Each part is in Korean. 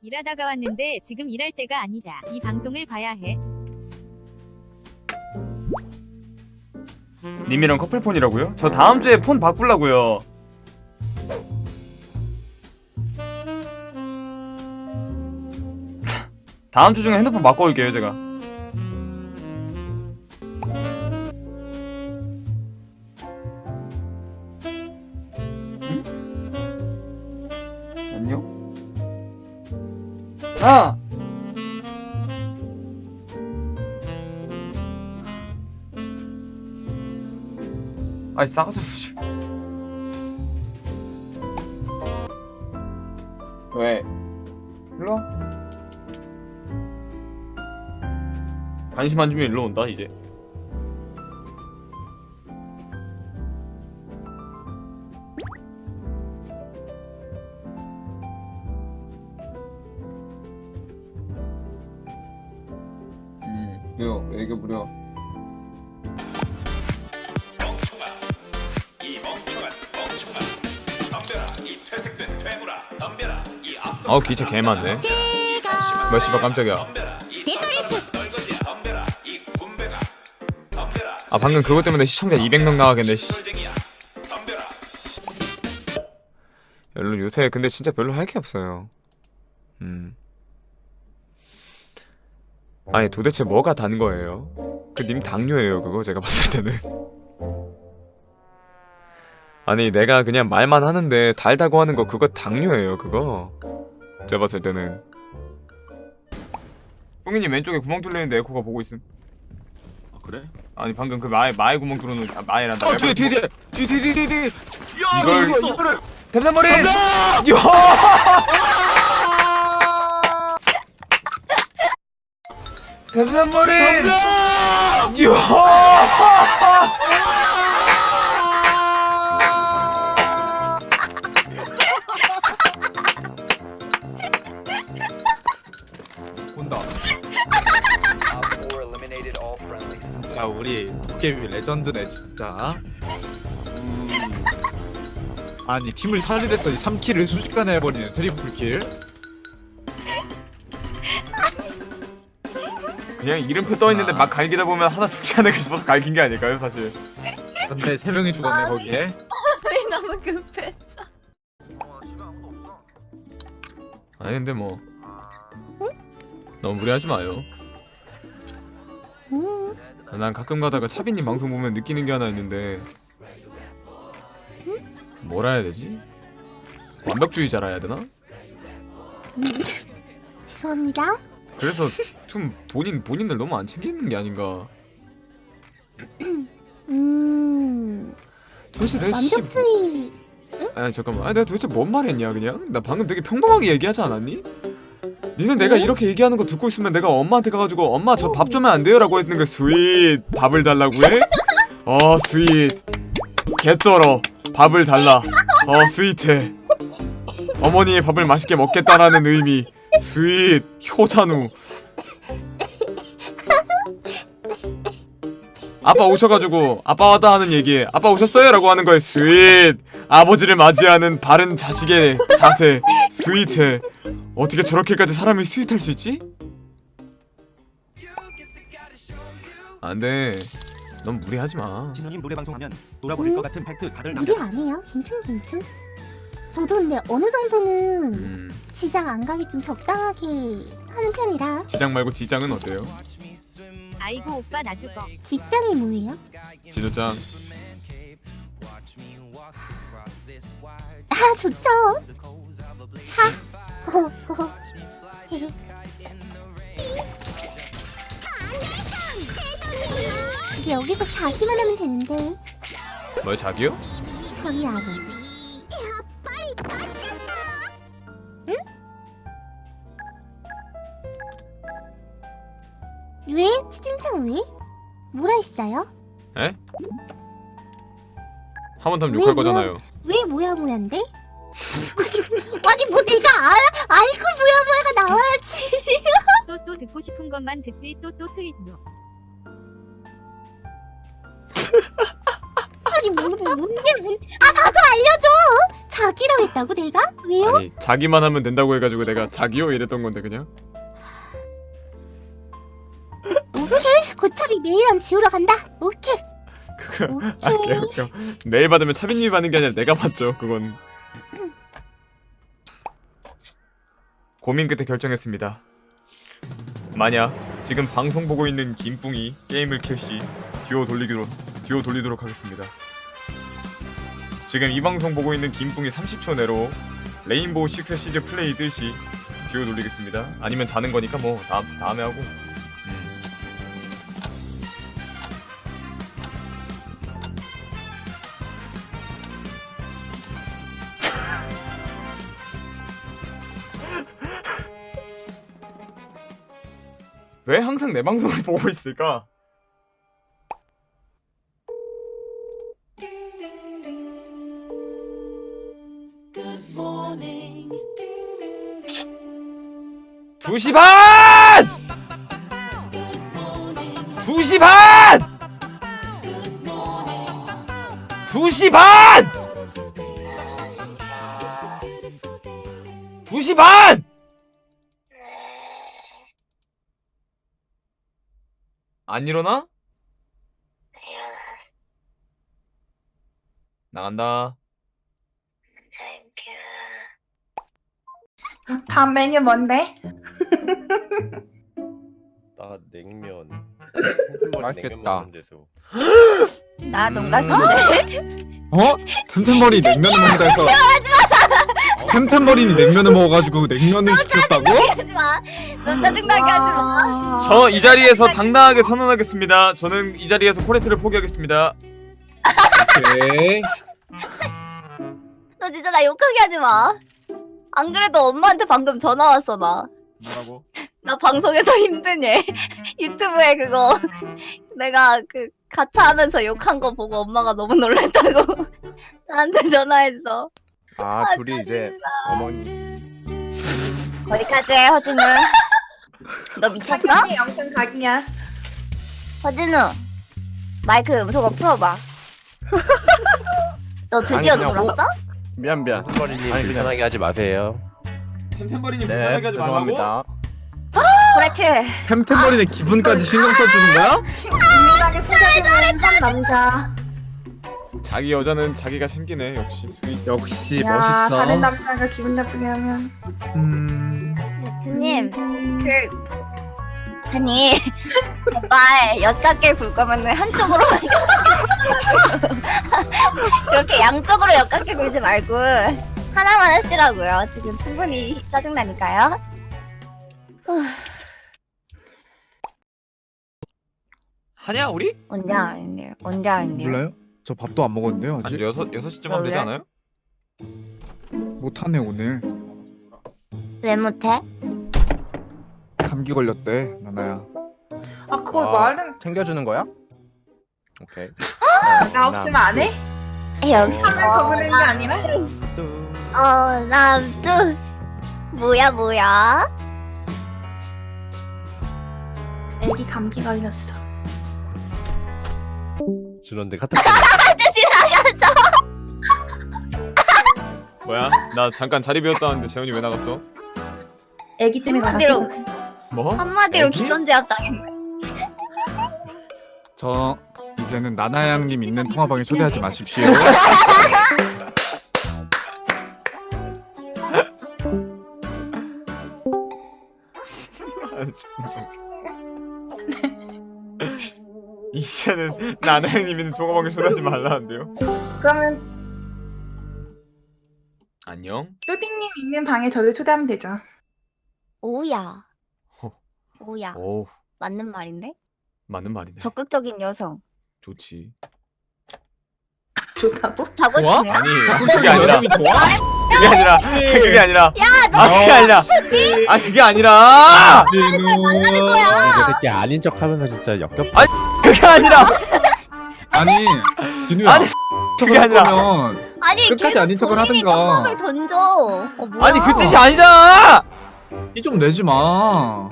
일하다가 왔는데 지금 일할 때가 아니다. 이 방송을 봐야 해. 님이랑 커플폰이라고요? 저 다음 주에 폰 바꾸려고요. 다음 주 중에 핸드폰 바꿔올게요 제가. 아! 아이 싸가지 없이 왜? 일로 와 관심 안 주면 일로 온다 이제 음, 왜요? 애교 부려. 멍청아 이 멍청한 멍청아. 덤벼라 이 퇴색된 퇴물아. 덤벼라 이 악독한 아우, 기차 개 많네. 뭐야, 씨발, 깜짝이야. 덤벼라 이 군배가. 덤벼라. 아 방금 그것 때문에 시청자 200명 나가겠네 씨. 덤벼라. 여러분 요새 근데 진짜 별로 할 게 없어요. 음. 아니 도대체 뭐가 단 거예요? 그 님 당뇨예요 그거 제가 봤을 때는. 아니 내가 그냥 말만 하는데 달다고 하는 거 그거 당뇨예요 그거. 제가 봤을 때는. 뿡이님 왼쪽에 구멍 뚫리는데 에코가 보고 있음. 아, 그래? 아니 방금 그 마에 마에 구멍 뚫어놓은 아, 마에란다. 아 뒤에 뒤에 뒤에 뒤에 뒤에 뒤에 뒤에 야 이걸- 이거 이거를 템템머리. 야! 온다 4 eliminated all friendlies. 자 우리 도깨비 레전드네 진짜. 음. 아니 팀을 살리랬더니 3킬을 순식간에 해버리는 트리플 킬 그냥 이름표 떠 있는데 막 갈기다 보면 하나 죽지 않을까 싶어서 갈긴 게 아닐까요, 사실. 근데 3명이 죽었네 거기에 왜 너무 급해? 아니 근데 뭐 너무 무리하지 마요. 음, 난 가끔 가다가 차비님 방송 보면 느끼는 게 하나 있는데 뭐라 해야 되지? 완벽주의자라 해야 되나? 죄송합니다. 그래서 좀 본인 본인들 너무 안 챙기는 게 아닌가. 음, 도대체 내가 씨 완벽주의. 아니 잠깐만. 아 내가 도대체 뭔 말했냐 그냥? 나 방금 되게 평범하게 얘기하지 않았니? 니는 내가 네? 이렇게 얘기하는 거 듣고 있으면 내가 엄마한테 가가지고 엄마 저 밥 주면 안 돼요라고 했는 거 스윗 밥을 달라고 해? 어 스윗 개쩔어 밥을 달라 어 스윗해 어머니의 밥을 맛있게 먹겠다라는 의미 스윗 효찬우 아빠 오셔가지고 아빠 왔다 하는 얘기에 아빠 오셨어요? 라고 하는 거에 스윗 아버지를 맞이하는 바른 자식의 자세 스윗해 어떻게 저렇게까지 사람이 스윗할 수 있지? 안돼 넌 무리하지 마 신우님 노래 방송하면 놀아버릴 것 같은 팩트 다들 남겨 무리 안 해요. 괜찮, 괜찮. 저도 근데 어느 정도는 음, 지장 안 가게 좀 적당하게 하는 편이라. 지장 말고 지장은 어때요? 아이고 오빠 나 죽어. 직장이 뭐예요? 진호짱 아, 좋죠. 하. 이제 여기서 자기만 하면 되는데 뭘 자기요? 거기 안에 왜? 채팅창 왜? 뭐라 했어요? 에? 한번더 왜, 욕할 뭐야? 거잖아요 왜 뭐야 뭐야인데? 아니, 아니 뭐 내가 알, 알고 뭐야 뭐야가 나와야지 또 또 듣고 싶은 것만 듣지 또 또 스윗노. 아니 뭐, 뭐 뭔데 뭔- 아 나도 알려줘 했다고 내가? 왜요? 아니 자기만 하면 된다고 해가지고 내가 자기요 이랬던 건데 그냥 오케이. 고차비 메일함 지우러 간다. 오케이. 그거 오케이. 아 개웃겨 메일 받으면 차빈님이 받는 게 아니라 내가 받죠 그건. 고민 끝에 결정했습니다. 만약 지금 방송 보고 있는 김뿡이 게임을 켤시 듀오 돌리기로 듀오 돌리도록 하겠습니다. 지금 이 방송 보고 있는 김뿡이 30초 내로 레인보우 식스 시즈 플레이 뜨시 듀오 돌리겠습니다. 아니면 자는 거니까 뭐 다음, 다음에 하고 왜 항상 내 방송을 보고 있을까? 두시 반! 두시 반! 두시 반! 두시 반! 안 일어나? 나간다. 다음 메뉴 뭔데? 나 냉면. 맛있겠다. 나 어? 템템버리 냉면을 먹는다 해서 템템버린이 냉면을 먹어가지고 냉면을 시켰다고? 하지 마 넌 짜증나게 하지 마 저 이 자리에서 당당하게 선언하겠습니다. 저는 이 자리에서 코레트를 포기하겠습니다. 오케이 너 진짜 나 욕하게 하지 마 안 그래도 엄마한테 방금 전화 왔어 나나 뭐라고? 방송에서 힘드니 유튜브에 그거 내가 그 가차 하면서 욕한 거 보고 엄마가 너무 놀랐다고 나한테 전화했어 아 둘이 이제 어머니. 거기까지 해 허진우 너 미쳤어? 영상 각이야. 허진우 마이크 음소거 풀어봐 너 드디어 아니, 그냥 놀았어? 미안 미안. 템버리님 불편하게 하지 마세요. 템템버리님 네 불편하게 하지 말라고? 죄송합니다. 그렇지 템템버린의 기분까지 신경 써주는 거야? 진실하게 소개해주는 한 남자. 자기 여자는 자기가 챙기네 역시 스윗. 역시 야, 멋있어 다른 남자가 기분 나쁘게 하면. 음... 레트님 그 아니 제발 엿깎게 굴 거면 한쪽으로만 이렇게 양쪽으로 엿깎게 굴지 말고 하나만 하시라고요 지금 충분히 짜증나니까요 하냐 우리? 언제 아닌데요 언제 아닌데요 몰라요? 저 밥도 안 먹었는데요 한 아직? 여섯 여섯 시쯤 하면 되지 원래? 않아요? 못하네 오늘 왜 못해? 감기 걸렸대 나나야 아, 그거 와. 말은 챙겨주는 거야? 오케이. 나 없으면 안 해? 여기서 사는 거 보는 게 아니라? 어 남도 뭐야 뭐야 애기 감기 걸렸어. 그런데 카톡. 뭐야? 나 잠깐 자리 비웠다는데 재현이 왜 나갔어? 애기 때문에 한마디로 나갔어. 뭐? 한마디로 애기? 기선제압 당했네 저 이제는 나나양님 있는 통화방에 초대하지 마십시오 아, 진짜. 이제는 나나형님 있는 동호방에 초대하지 말라는데요? 그러면 안녕? 뚜디님 있는 방에 저를 초대하면 되죠. 오야 허. 오야 오 맞는 말인데? 맞는 말이네 적극적인 여성 좋지 좋다고? 좋아? 싶냐? 아니 그게 아니라? 그게 아니라 그게 아니라. 야너 아 그게 아니라. 아 그게 아니라. 진우 이거 새끼 아닌 척 하면서 진짜 역겹. 그게 아니라. 아니 진우야. 아니, 그게 아니라. 아니 끝까지 계속 아닌 척을 본인이 하든가. 떡밥을 던져. 어, 뭐야? 아니 그 뜻이 아니잖아! 이좀 내지 마.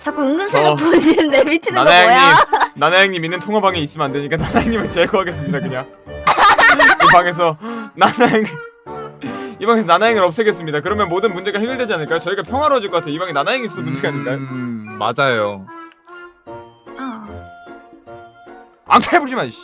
자꾸 은근슬쩍 저- 보시는 내 미치는 거 뭐야? 나나형님 있는 통화방에 있으면 안 되니까 나나형님을 제거하겠습니다 그냥. 이 방에서 나나형 이 방에서 나나행을 없애겠습니다. 그러면 모든 문제가 해결되지 않을까요? 저희가 평화로워질 것 같아요. 이 방에 나나행이 있어 문제가 아닐까요? 음, 맞아요. 어. 앙탈 부리지 마. 이씨.